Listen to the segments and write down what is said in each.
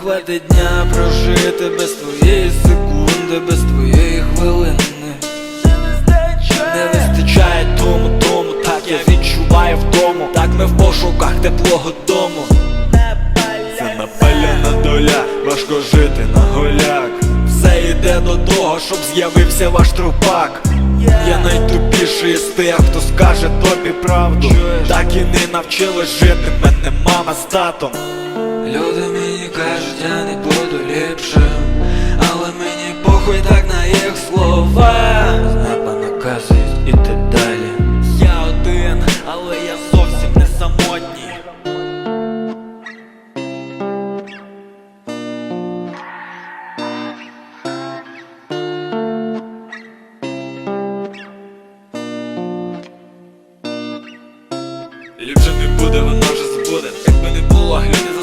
хватить дня прожити без твоєї секунди, без твоєї хвилини. Не вистачає тому, тому, так я відчуваю вдому. Так ми в пошуках теплого дому. Це напалена доля, важко жити на голяк. Все йде до того, щоб з'явився ваш трупак. Я найтупіший з тих, хто скаже тобі правду. Так і не навчились жити мене мама з татом. Люди мені кажуть, я не буду ліпшим, але мені похуй так на їх слова. З неба наказують іти далі. Я один, але я зовсім не самотній. Ліпше не буде, воно вже забуде Якби не було, люди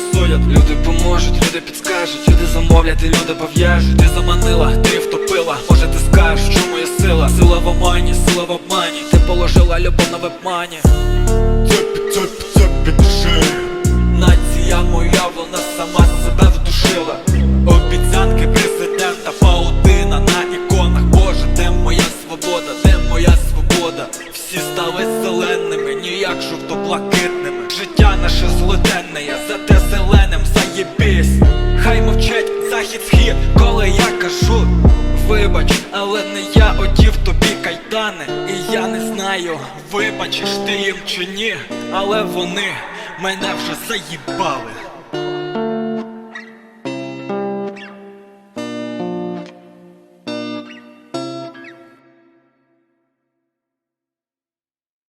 засудять Люди підскажуть, люди замовлять, і люди пов'яжуть. Ти заманила, ти втопила, може ти скажеш, чому є сила? Сила в омані, сила в обмані. Ти положила любов на вебмані. Цепі, цепі, цепі, души Нація моя, вона сама себе вдушила. Обіцянки президента, паутина на іконах. Боже, де моя свобода, де моя свобода? Всі стали зеленими, ніяк жовто-блакитними. Життя наше злоденне, я за те зеленим пісні, Хай мовчать захід схід, коли я кажу Вибач, але не я одів тобі кайдани І я не знаю, вибачиш ти їм чи ні Але вони мене вже заїбали